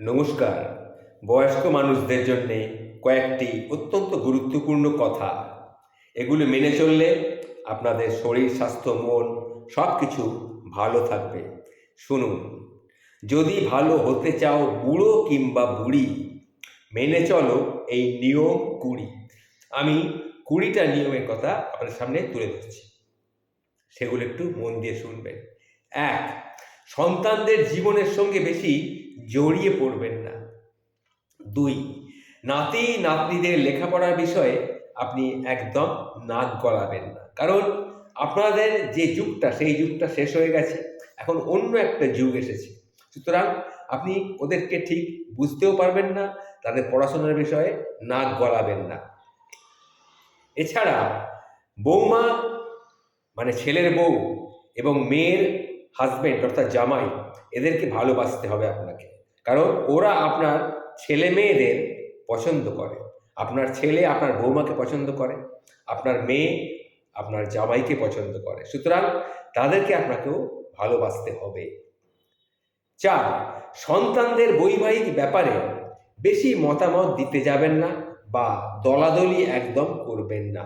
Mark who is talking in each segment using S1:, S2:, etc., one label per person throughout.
S1: নমস্কার। বয়স্ক মানুষদের জন্যে কয়েকটি অত্যন্ত গুরুত্বপূর্ণ কথা। এগুলো মেনে চললে আপনাদের শরীর, স্বাস্থ্য, মন সব কিছু ভালো থাকবে। শুনুন, যদি ভালো হতে চাও বুড়ো কিংবা বুড়ি, মেনে চলো এই নিয়ম কুড়ি। আমি কুড়িটা নিয়মের কথা আপনার সামনে তুলে ধরছি। সেগুলো একটু মন দিয়ে শুনবেন। এক, সন্তানদের জীবনের সঙ্গে বেশি জড়িয়ে পড়বেন না। দুই, নাতি নাতনিদের লেখাপড়ার বিষয়ে আপনি একদম নাক গলাবেন না। কারণ আপনাদের যে যুগটা, সেই যুগটা শেষ হয়ে গেছে। এখন অন্য একটা যুগ এসেছে। সুতরাং আপনি ওদেরকে ঠিক বুঝতেও পারবেন না, তাদের পড়াশোনার বিষয়ে নাক গলাবেন না। এছাড়া বৌমা মানে ছেলের বউ এবং মেয়ের হাজবেন্ড অর্থাৎ জামাই, এদেরকে ভালোবাসতে হবে আপনাকে। কারণ ওরা আপনার ছেলে মেয়েদের পছন্দ করে। আপনার ছেলে আপনার বৌমাকে পছন্দ করে, আপনার মেয়ে আপনার জামাইকে পছন্দ করে। সুতরাং তাদেরকে আপনাকেও ভালোবাসতে হবে। চার, সন্তানদের বৈবাহিক ব্যাপারে বেশি মতামত দিতে যাবেন না বা দলাদলি একদম করবেন না।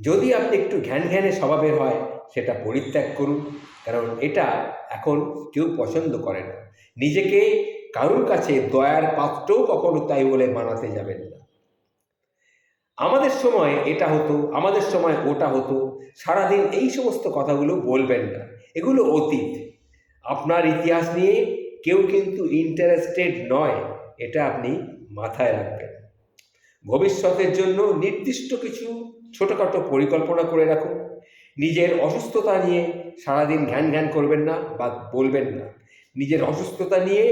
S1: যদি আপনি একটু ঘ্যান ঘ্যানে স্বভাবের হয়, সেটা পরিত্যাগ করুন। কারণ এটা এখন কেউ পছন্দ করে না। নিজেকে কারোর কাছে দয়ার পাত্রও কখনো তাই বলে মানাতে যাবেন না। আমাদের সময় এটা হতো, আমাদের সময় ওটা হতো, সারাদিন এই সমস্ত কথাগুলো বলবেন না। এগুলো অতীত। আপনার ইতিহাস নিয়ে কেউ কিন্তু ইন্টারেস্টেড নয়, এটা আপনি মাথায় রাখবেন। ভবিষ্যতের জন্য নির্দিষ্ট কিছু ছোটোখাটো পরিকল্পনা করে রাখুন। নিজের অসুস্থতা নিয়ে সারাদিন ঘ্যান ঘ্যান করবেন না বা বলবেন না। নিজের অসুস্থতা নিয়ে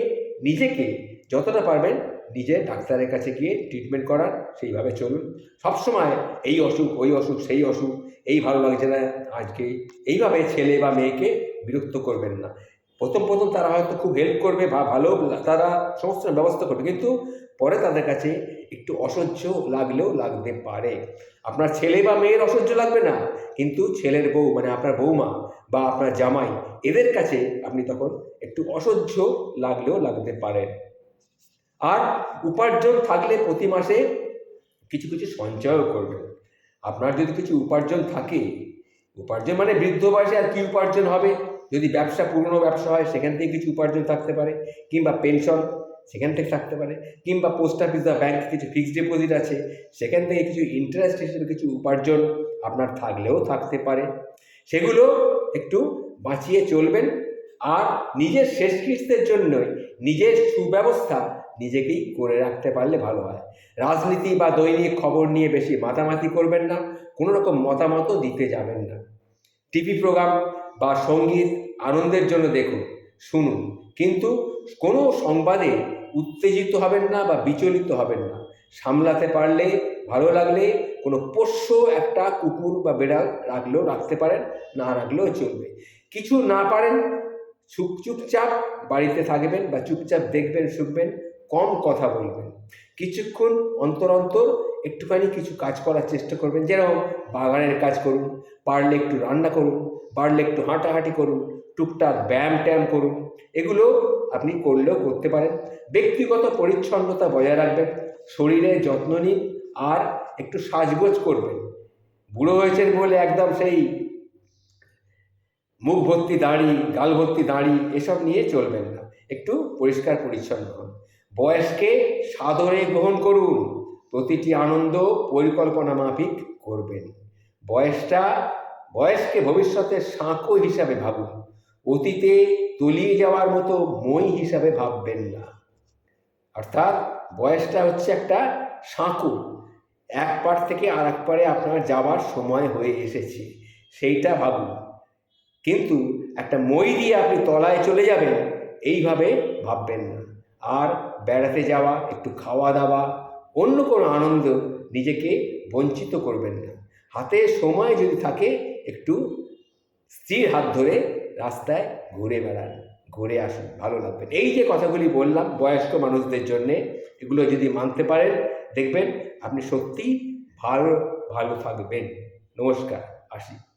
S1: নিজেকে যতটা পারবেন নিজে ডাক্তারের কাছে গিয়ে ট্রিটমেন্ট করার, সেইভাবে চলুন। সবসময় এই অসুখ, ওই অসুখ, সেই অসুখ, এই ভালো লাগছে না, আজকে এইভাবে ছেলে বা মেয়েকে বিরক্ত করবেন না। প্রথম প্রথম তারা হয়তো খুব হেল্প করবে বা ভালো তারা সমস্ত ব্যবস্থা করবে। কিন্তু পরে তাদের কাছে একটু অসহ্য লাগলেও লাগতে পারে। আপনার ছেলে বা মেয়ের অসহ্য লাগবে না, কিন্তু ছেলের বউ মানে আপনার বৌমা বা আপনার জামাই, এদের কাছে আপনি তখন একটু অসহ্য লাগলেও লাগতে পারেন আর উপার্জন থাকলে প্রতি মাসে কিছু কিছু সঞ্চয়ও করবেন আপনার যদি কিছু উপার্জন থাকে, উপার্জন মানে বৃদ্ধ বয়সে আর কি উপার্জন হবে? যদি ব্যবসা, পুরনো ব্যবসা হয়, সেখান থেকে কিছু উপার্জন থাকতে পারে, কিংবা পেনশন, সেখান থেকে থাকতে পারে, কিংবা পোস্ট অফিস বা ব্যাংকে কিছু ফিক্সড ডিপোজিট আছে, সেখান থেকে কিছু ইন্টারেস্ট হিসেবে কিছু উপার্জন আপনার থাকলেও থাকতে পারে। সেগুলো একটু বাঁচিয়ে চলবেন, আর নিজের শেষকৃত্যের জন্যই নিজের সুব্যবস্থা নিজেকেই করে রাখতে পারলে ভালো হয়। রাজনীতি বা দৈনিক খবর নিয়ে বেশি মাতামাতি করবেন না কোনো রকম মতামতও দিতে যাবেন না। টিভি প্রোগ্রাম বা সংগীত আনন্দের জন্য দেখুন, শুনুন। কিন্তু কোনো সংবাদে উত্তেজিত হবেন না বা বিচলিত হবেন না। সামলাতে পারলে, ভালো লাগলে কোনো পোষ্য একটা কুকুর বা বেড়াল রাখলেও রাখতে পারেন, না রাখলেও চলবে। কিছু না পারেন, চুপ চুপচাপ বাড়িতে থাকবেন বা চুপচাপ দেখবেন, শুনবেন, কম কথা বলবেন। কিছুক্ষণ অন্তর অন্তর একটুখানি কিছু কাজ করার চেষ্টা করবেন। যেরকম বাগানের কাজ করুন, পারলে একটু রান্না করুন পারলে একটু হাঁটাহাঁটি করুন, টুকটাক ব্যায়াম ট্যায়াম করুন, এগুলো আপনি করলেও করতে পারেন। ব্যক্তিগত পরিচ্ছন্নতা বজায় রাখবেন শরীরের যত্ন নিন আর একটু সাজগোজ করবেন। বুড়ো হয়েছেন বলে একদম সেই মুখ ভর্তি দাড়ি, গাল ভর্তি দাড়ি এসব নিয়ে চলবেন না। একটু পরিষ্কার পরিচ্ছন্ন হন। বয়সকে সাদরে গ্রহণ করুন, প্রতিটি আনন্দ পরিকল্পনা মাফিক করবেন। বয়সটা বয়সকে ভবিষ্যতের সাঁকো হিসাবে ভাবুন। অতীতে তলিয়ে যাওয়ার মতো মই হিসাবে ভাববেন না। অর্থাৎ বয়সটা হচ্ছে একটা সাঁকো। এক পার থেকে আর এক পারে আপনার যাওয়ার সময় হয়ে এসেছে, সেইটা ভাবুন। কিন্তু একটা মই দিয়ে আপনি তলায় চলে যাবেন, এইভাবে ভাববেন না। আর বেড়াতে যাওয়া, একটু খাওয়া দাওয়া, অন্য কোনো আনন্দ নিজেকে বঞ্চিত করবেন না। হাতে সময় যদি থাকে একটু স্ত্রীর হাত ধরে রাস্তায় ঘুরে বেড়ান, ঘুরে আসুন, ভালো লাগবে। এই যে কথাগুলি বললাম বয়স্ক মানুষদের জন্যে, এগুলো যদি মানতে পারেন, দেখবেন আপনি সত্যি ভালো ভালো থাকবেন। নমস্কার, আসি।